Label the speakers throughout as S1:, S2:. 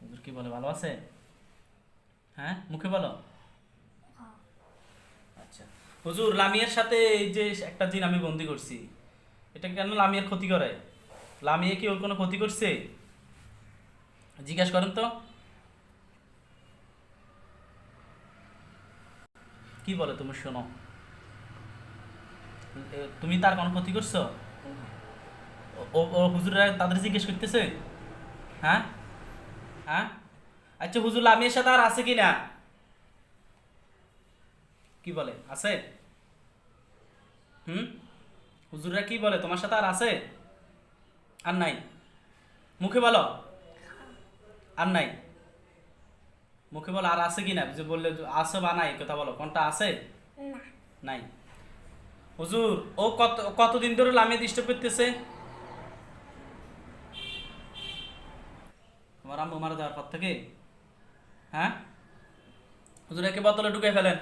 S1: হুজুর কি বলে ভালো আছে? হ্যাঁ মুখে বলো। আচ্ছা। হুজুর লামিয়ার সাথে এই যে একটা জিন আমি বন্দি করছি এটা কেন লামিয়ার ক্ষতি করে? লামিয়া কি ওর কোনো ক্ষতি করছে? জিজ্ঞাসা করেন তো। কি বলে তুমি শোনো। তুমি তার কোনো ক্ষতি করছ? ও ও হুজুরা তাদের জিজ্ঞেস করতেছে? হ্যাঁ? হ্যাঁ? আচ্ছা হুজুর লামিয়ার সাথে আর আছে কি না কি বলে? আছে? হুম? হুজুররা কি বলে? তোমার সাথে আর আছে? আর নাই? মুখে বলো। আর নাই? মুখে বলো আর আছে কি না যে বললে আছে বা নাই কথা বলো। কোনটা আছে? নাই। হুজুর ও কত কতদিন ধরে লামিয়ে ডিস্টার্ব করতেছে? তোমার আম্মু মারা যাওয়ার পর থেকে হ্যাঁ? হুজুর একে বোতলে ঢুকে ফেলেন।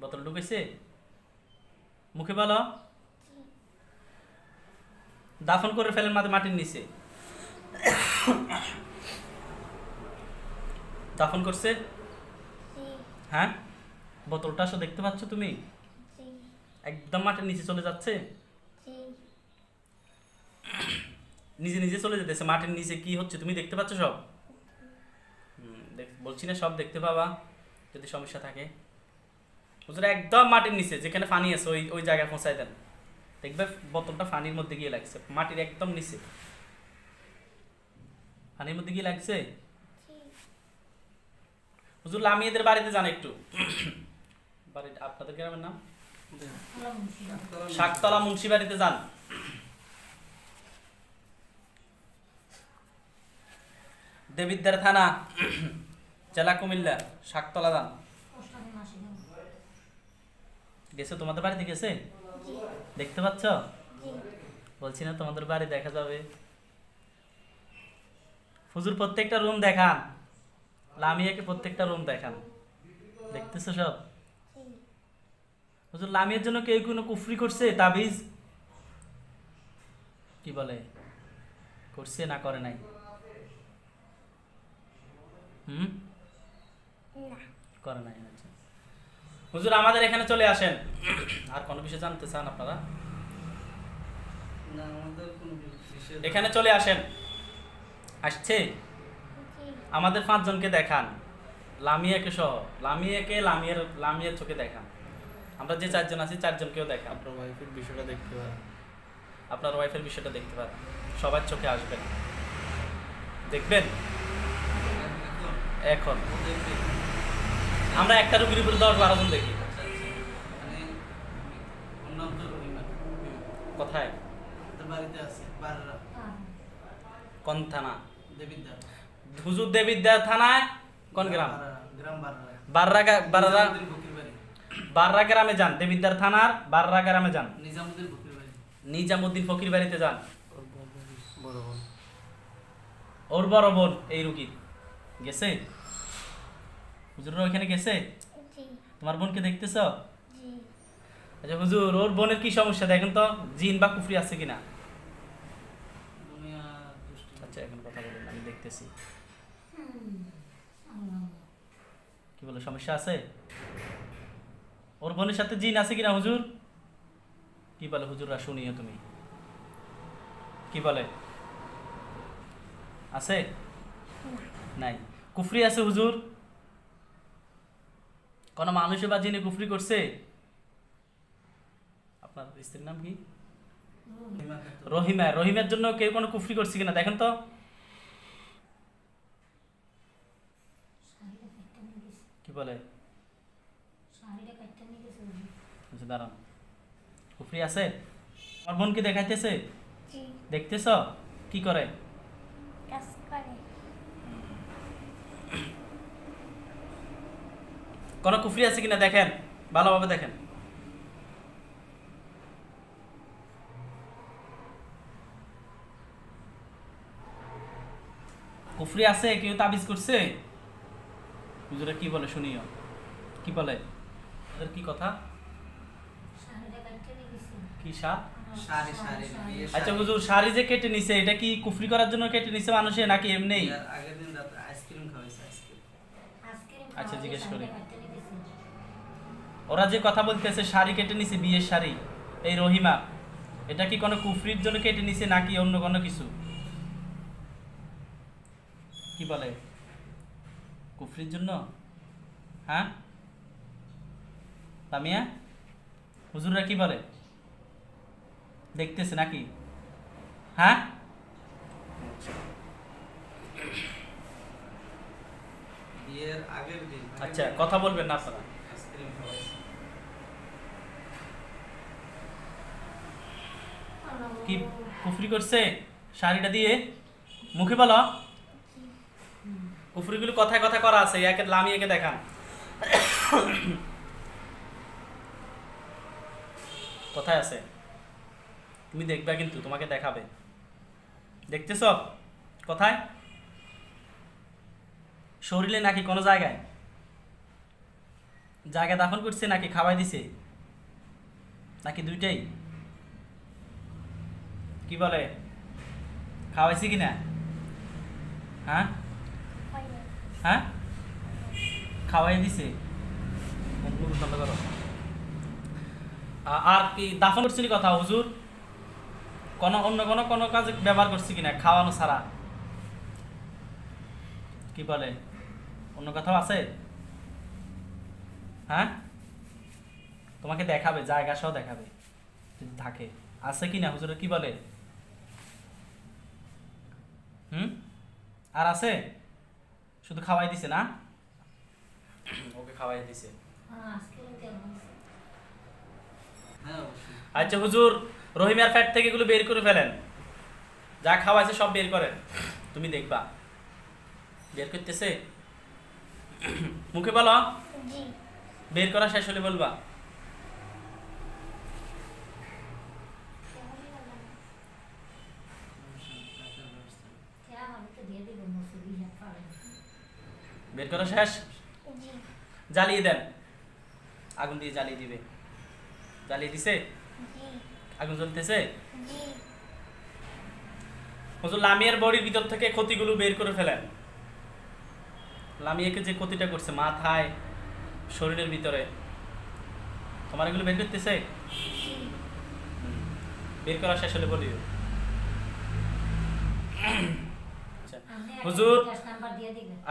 S1: বোতল ঢুকেছে মুখে বলো। দাফন করে ফেলেন মাঝে মাটির নিচে। দাফন করছে? হ্যাঁ? বোতলটা আসো দেখতে পাচ্ছ তুমি? একদম মাটির নিচে চলে যাচ্ছে? নিজে নিজে চলে যেতেছে মাটির নিচে কি হচ্ছে তুমি দেখতে পাচ্ছ সব? বলছি না সব দেখতে পাবা যদি সমস্যা থাকে। হুজুর একদম মাটির নিচে যেখানে পানি আছে ওই ওই জায়গায় পৌঁছাই দেন। দেখবে বোতলটা পানির মধ্যে গিয়ে লাগছে মাটির একদম নিচে। পানির মধ্যে গিয়ে লাগছে? হুজুর লামিয়েদের বাড়িতে যান একটু। বাড়িটা আপনাদের গ্রামের নাম? শাকতলা মুন্সি বাড়িতে যান। দেবিদ্দার থানা। জেলা কুমিল্লা, শাকতলা যান গেছে তোমাদের বাড়িতে, গেছে? দেখতে পাচ্ছ? বলছি না, তোমাদের বাড়ি দেখা যাবে। হুজুর, প্রত্যেকটা রুম দেখান। লামিয়াকে প্রত্যেকটা রুম দেখান। দেখতেছো সব? হুজুর, লামিয়ার জন্য কেউ কোনো কুফরি করছে? তাবিজ? কি বলে? করছে না, করে নাই। হুম? করে নাই আচ্ছা। হুজুর আমাদের এখানে চলে আসেন। আর কোনো বিষয় জানতে চান আপনারা? এখানে চলে আসেন। আসছে? আমাদের পাঁচজনকে দেখান। লামিয়াকে সহ। লামিয়াকে লামিয়ার লামিয়ার চোখে দেখান। আমরা যে চারজন আছি চারজনকেও দেখান।
S2: আপনার ওয়াইফের বিষয়টা দেখতে পারেন।
S1: আপনার ওয়াইফের বিষয়টা দেখতে পারেন। সবার চোখে আসবেন। দেখবেন? এখন। আমরা একটা রুগীর উপরে দশ বারো জন দেখি। কোথায়? কোন থানা? হুজুর দেবিদ্যা থানায়? কোন গ্রাম?
S2: বাররা, গ্রাম বাররা
S1: বাররা গ্রামে যান। দেবিদ্যার থানার বাররা গ্রামে যান।
S2: নিজামুদ্দিন ফকির
S1: বাড়িতে যান। ওর বড় বোন এই রুগীর। গেছে? হুজুর ওইখানে গেছে? তোমার বোনকে দেখতেছ? আচ্ছা হুজুর ওর বোনের কি সমস্যা? দেখেন তো জিন বা কুফরি আছে কিনা? আচ্ছা এখন কথা বলুন আমি দেখতেছি। কি বলে সমস্যা আছে? ওর বোনের সাথে জিন আছে কিনা হুজুর? কি বলে হুজুররা শুনিও তুমি। কি বলে? আছে? নাই। কুফরি আছে হুজুর। কোন মানুষে বা জিনে কুফরি করছে? আপনার স্ত্রীর নাম কি?
S2: রহিমা।
S1: রহিমের জন্য কেউ কোনো কুফরি করছে কিনা? দেখেন তো। কি বলে? আচ্ছা দাঁড়ান। কুফরি আছে? আমার বোনকে দেখাইতেছে? দেখতেছ? কি করে? কোনো কুফরি আছে কিনা দেখেন ভালোভাবে দেখেন। কুফরি আছে কেউ তাবিজ করছে? হুজুরা কি বলে শুনিও? কি বলে? ওদের কি কথা? কি সাপ
S2: শাড়ি শাড়ি বিয়ের
S1: আচ্ছা। হুজুর শাড়ি যে কেটে নিছে এটা কি কুফরি করার জন্য কেটে নিছে মানুষে নাকি এমনি?
S2: আগের দিন আইসক্রিম খাওয়াইছে
S1: আচ্ছা, জিজ্ঞেস করি। ওরা যে কথা বলতেছে শাড়ি কেটে নিছে বিয়ের শাড়ি। এই রহিমা এটা কি কোনো কুফরির জন্য কেটে নিছে নাকি অন্য কোনো কিছু? কি বলে? কুফরির জন্য? হ্যাঁ? তামিয়া হুজুররা কি বলে? দেখতেছে নাকি? হ্যাঁ?
S2: বিয়ের আগের দিন
S1: আচ্ছা কথা বলবেন না আপনারা
S2: আইসক্রিম খাওয়াইছে
S1: কি কুফরি করছে? শাড়িটা দিয়ে মুখে বলো। কুফরিগুলো কথায় কথা করা আছে, একে লামি একে দেখান। কোথায় আছে? তুমি দেখবে কিন্তু, তোমাকে দেখাবে। দেখতেছ? কোথায়? শরীরে নাকি কোনো জায়গায়? জায়গা দাফন করছে নাকি খাওয়াই দিছে? নাকি দুইটাই? কি বলে? খাওয়াইছি কিনা? হ্যাঁ? হ্যাঁ? খাওয়াই দিছে। আর কি দাফন করছিলি কথা হুজুর? কোন অন্য কোনো কোনো কাজে ব্যবহার করছি কিনা? খাওয়ানো ছাড়া। কি বলে? অন্য কথাও আছে? হ্যাঁ? তোমাকে দেখাবে জায়গা সহ দেখাবে। যদি থাকে। আছে কিনা হুজুরে কি বলে? হুম? আর আছে? শুধু খাওয়াই দিছে না? ওকে খাওয়াই দিছে।
S2: হ্যাঁ অবশ্যই।
S1: আচ্ছা হুজুর রহিমের ফ্যাট থেকে এগুলো বের করে ফেলেন। যা খাওয়াইছে সব বের করেন। তুমি দেখবা। বের করতেছে? মুখে বলো। বের করা শেষ হলে বলবা। বের করা, শেষ? জ্বালিয়ে দেন। আগুন দিয়ে জ্বালিয়ে দিবে। জ্বালিয়ে দিছে? আগুন জ্বলতেছে? হুজুর, লামিয়ার বডির ভিতর থেকে ক্ষতিগুলো বের করে ফেলেন। লামিয়াকে যে ক্ষতিটা করছে মাথায়, শরীরের ভিতরে। তোমার এগুলো বের করতেছে? বের করা শেষ হলে বলিও। হুজুর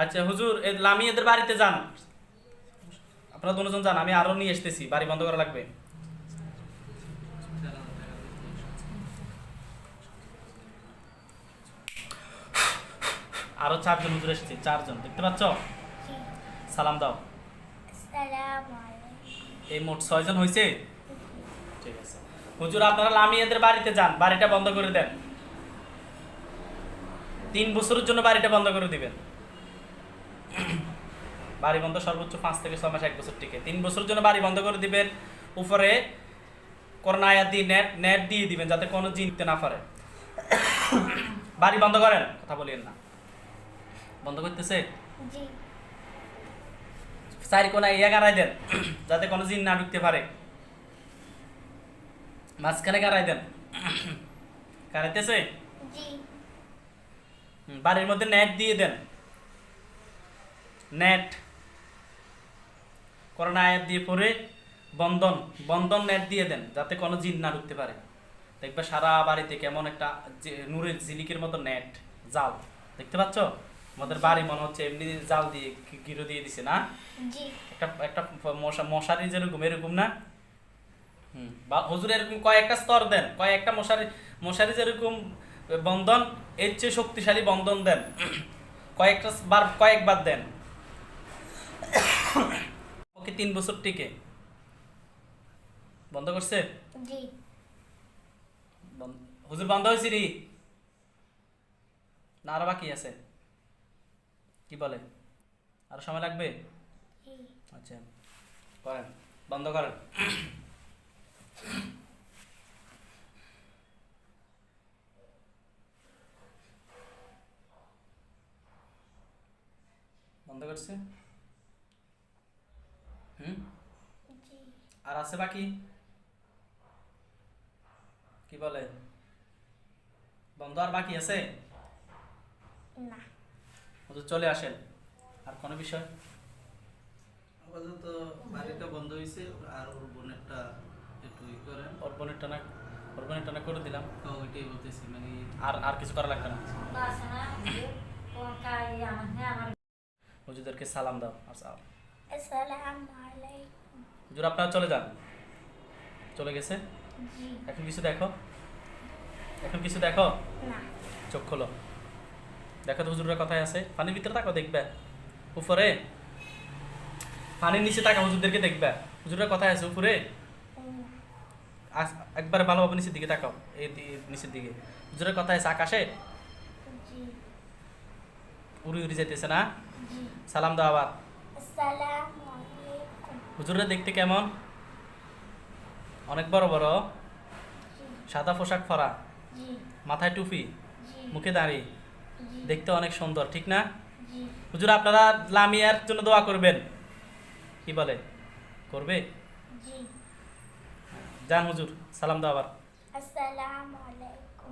S1: আচ্ছা হুজুর এ লামি এদের বাড়িতে যান। আপনারা দুজন যান আমি আরও নিয়ে আসতেছি বাড়ি বন্ধ করা লাগবে। আরও চারজন হুজুর এসেছে চারজন দেখতে পাচ্ছ? সালাম দাও। এই মোট ছয়জন হয়েছে ঠিক আছে। হুজুর আপনারা লামিয়াদের বাড়িতে যান বাড়িটা বন্ধ করে দেন। তিন বছরের জন্য বাড়িটা বন্ধ করে দিবেন। বাড়ি বন্ধ সর্বোচ্চ পাঁচ থেকে ছয় মাস এক বছর টিকে। তিন বছরের জন্য বাড়ি বন্ধ করে দিবেন উপরে করোনা আয়াত দিয়ে নেট নেট দিয়ে দিবেন যাতে কোনো জিনতে না পারে। বাড়ি বন্ধ করেন কথা বলিয়েন না। বন্ধ করতেছে? চারি কোনা ইয়া গাড়াই দেন যাতে কোনো জিন না ঢুকতে পারে। মাঝখানে গাড়াই দেন। গাড়াইতেছে? বাড়ির মধ্যে নেট দিয়ে দেন। নেট করোনা আয়াত দিয়ে পরে বন্ধন বন্ধন নেট দিয়ে দেন যাতে কোনো জিন না ঢুকতে পারে। দেখবে সারা বাড়িতে কেমন একটা নূরের ঝিলিকের মতো নেট জাল। দেখতে পাচ্ছ? আমাদের বাড়ি মনে হচ্ছে এমনি জাল দিয়ে গিরো দিয়ে দিছে না? একটা একটা মশা মশারি যেরকম এরকম না? হুম বা হুজুর এরকম কয়েকটা স্তর দেন কয়েকটা মশারি মশারি যেরকম বন্ধন এর চেয়ে শক্তিশালী বন্ধন দেন। কয়েকটা বার কয়েকবার দেন। ওকে তিন বছর টিকে। বন্ধ করছে? হুজুর বন্ধ হয়েছে রি না আরও বাকি আছে। কি বলে? আরও সময় লাগবে? আচ্ছা করেন। বন্ধ করেন। বন্ধ করছে? হুম? আর আছে বাকি? কি বলে? বন্ধ আর বাকি আছে?
S3: না।
S1: হুজুর চলে আসেন। আর কোনো বিষয়?
S2: আপাতত বাড়িটা বন্ধ হয়েছে আর ওর বোনেরটা একটু ই করেন।
S1: ওর বোনের টানা ওর বোনের টানা করে দিলাম।
S2: তো ওইটাই বলতেছি মানে
S1: আর আর কিছু করা লাগবে না।
S3: আমার
S1: হুজুরদেরকে সালাম দাও
S3: আসসালামু। আলাইকুম।
S1: হুজুর আপনারা চলে যান। চলে গেছে?
S3: জি।
S1: এখন কিছু দেখো? এখন কিছু দেখো?
S3: না।
S1: চোখ খোলো। দেখো তো হুজুরের কথায় আছে। পানির ভিতরে তাকো দেখবে। উপরে? পানির নিচে তাকা হুজুরদেরকে দেখবে। হুজুরের কথায় আছে উপরে? একবার ভালোভাবে নিচের দিকে তাকাও। এই নিচের দিকে। হুজুরের কথা আছে আকাশে? উড়ি উড়ি যেতেছে না? সালাম দাও আবার। হুজুরে দেখতে কেমন? অনেক বড় বড়। সাদা পোশাক পরা। মাথায় টুপি। মুখে দাঁড়ি। দেখতে অনেক সুন্দর ঠিক না? হুজুর আপনারা লামিয়ার জন্য দোয়া করবেন। কি বলে? করবে? যান হুজুর সালাম দাও আবার।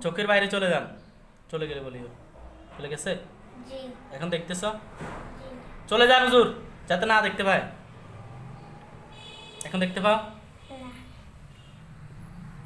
S1: চোখের বাইরে চলে যান। চলে গেলে বলিও চলে গেছে? এখন দেখতেছ? চলে যান হুজুর যাতে না দেখতে পায়। এখন দেখতে পাও?